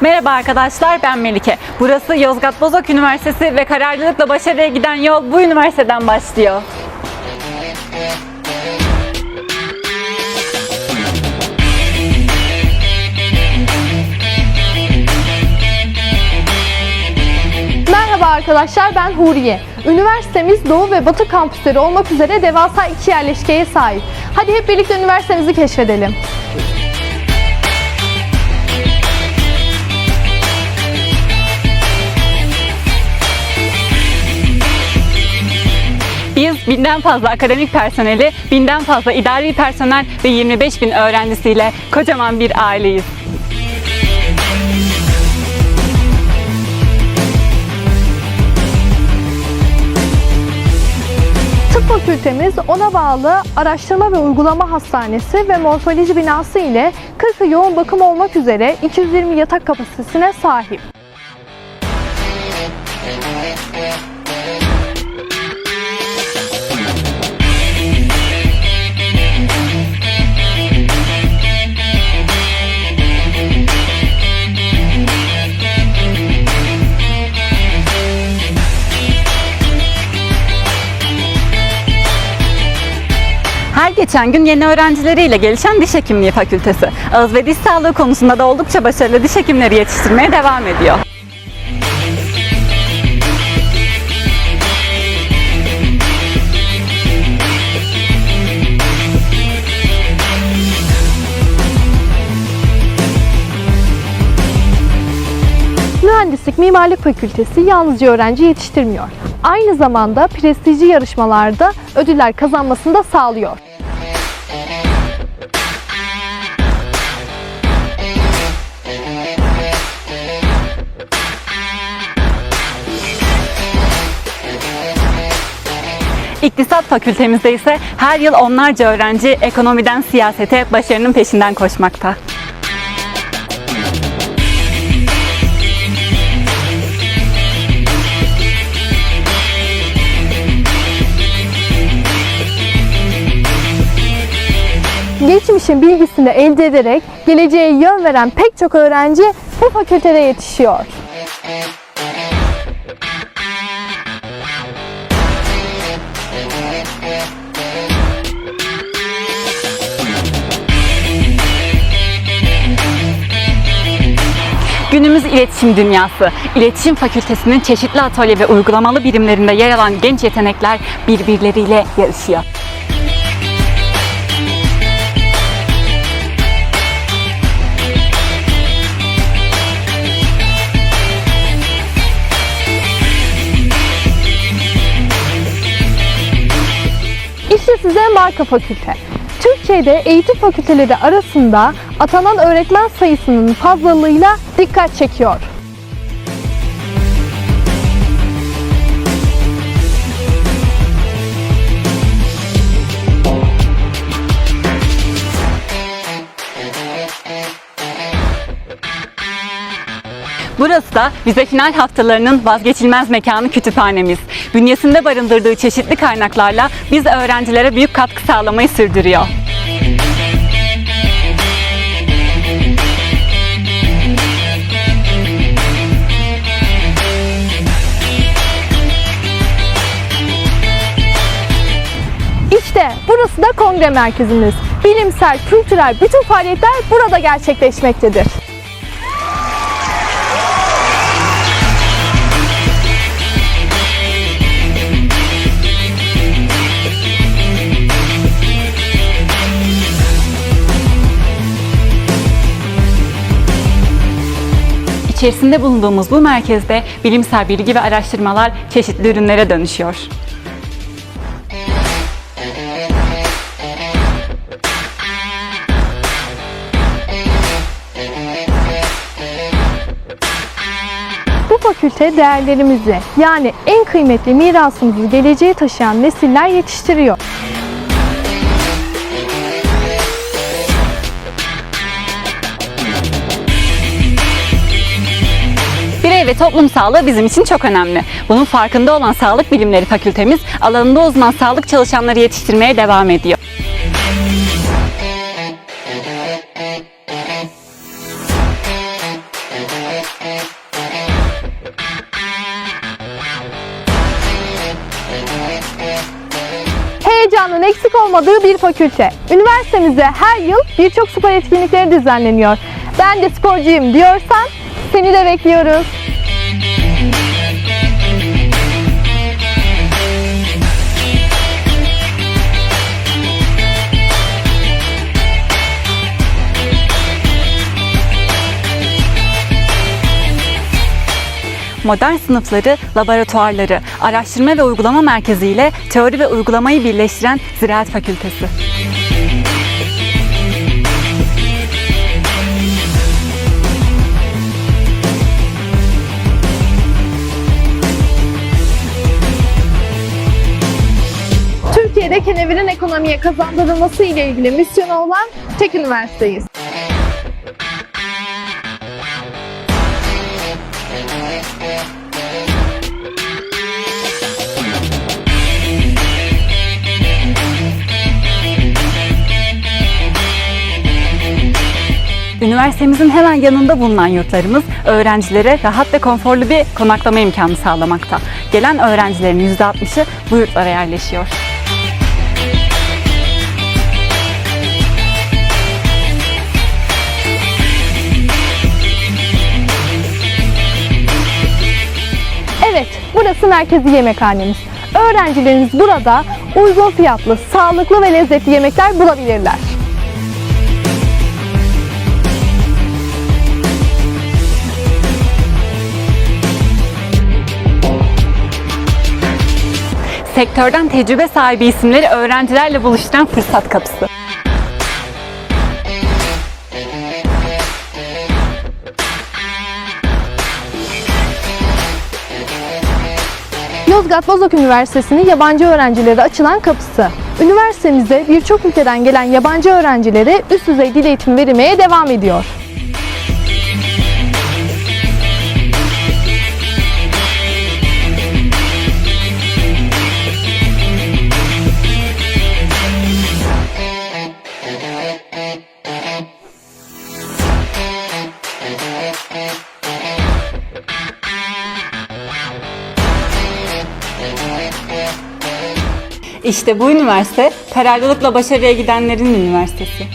Merhaba arkadaşlar ben Melike. Burası Yozgat Bozok Üniversitesi ve kararlılıkla başarıya giden yol bu üniversiteden başlıyor. Merhaba arkadaşlar ben Huriye. Üniversitemiz Doğu ve Batı kampüsleri olmak üzere devasa iki yerleşkeye sahip. Hadi hep birlikte üniversitemizi keşfedelim. Binden fazla akademik personeli, binden fazla idari personel ve 25 bin öğrencisiyle kocaman bir aileyiz. Tıp fakültemiz ona bağlı araştırma ve uygulama hastanesi ve morfoloji binası ile 40 yoğun bakım olmak üzere 220 yatak kapasitesine sahip. Geçen gün yeni öğrencileriyle gelişen Diş Hekimliği Fakültesi. Ağız ve diş sağlığı konusunda da oldukça başarılı diş hekimleri yetiştirmeye devam ediyor. Mühendislik Mimarlık Fakültesi yalnızca öğrenci yetiştirmiyor. Aynı zamanda prestijli yarışmalarda ödüller kazanmasını da sağlıyor. İktisat Fakültemizde ise her yıl onlarca öğrenci ekonomiden siyasete başarının peşinden koşmakta. Geçmişin bilgisini elde ederek geleceğe yön veren pek çok öğrenci bu fakültede yetişiyor. Günümüz iletişim dünyası. İletişim Fakültesinin çeşitli atölye ve uygulamalı birimlerinde yer alan genç yetenekler birbirleriyle yarışıyor. İşte size marka fakülte. Türkiye'de eğitim fakülteleri arasında atanan öğretmen sayısının fazlalığıyla dikkat çekiyor. Burası da vize final haftalarının vazgeçilmez mekanı kütüphanemiz. Bünyesinde barındırdığı çeşitli kaynaklarla biz öğrencilere büyük katkı sağlamayı sürdürüyor. Burası da kongre merkezimiz. Bilimsel, kültürel bütün faaliyetler burada gerçekleşmektedir. İçerisinde bulunduğumuz bu merkezde bilimsel bilgi ve araştırmalar çeşitli ürünlere dönüşüyor. Fakülte değerlerimizi yani en kıymetli mirasımızı geleceğe taşıyan nesiller yetiştiriyor. Birey ve toplum sağlığı bizim için çok önemli. Bunun farkında olan Sağlık Bilimleri Fakültemiz alanında uzman sağlık çalışanları yetiştirmeye devam ediyor. Eksik olmadığı bir fakülte. Üniversitemizde her yıl birçok spor etkinlikleri düzenleniyor. Ben de sporcuyum diyorsan seni de bekliyoruz. Modern sınıfları, laboratuvarları, araştırma ve uygulama merkezi ile teori ve uygulamayı birleştiren Ziraat Fakültesi. Türkiye'de kenevirin ekonomiye kazandırılması ile ilgili misyonu olan tek üniversiteyiz. Üniversitemizin hemen yanında bulunan yurtlarımız öğrencilere rahat ve konforlu bir konaklama imkanı sağlamakta. Gelen öğrencilerin %60'ı bu yurtlara yerleşiyor. Evet, burası merkezi yemekhanemiz. Öğrencileriniz burada uygun fiyatlı, sağlıklı ve lezzetli yemekler bulabilirler. Sektörden tecrübe sahibi isimleri öğrencilerle buluşturan fırsat kapısı. Yozgat Bozok Üniversitesi'nin yabancı öğrencilere açılan kapısı. Üniversitemizde birçok ülkeden gelen yabancı öğrencilere üst düzey dil eğitimi verilmeye devam ediyor. İşte bu üniversite kararlılıkla başarıya gidenlerin üniversitesi.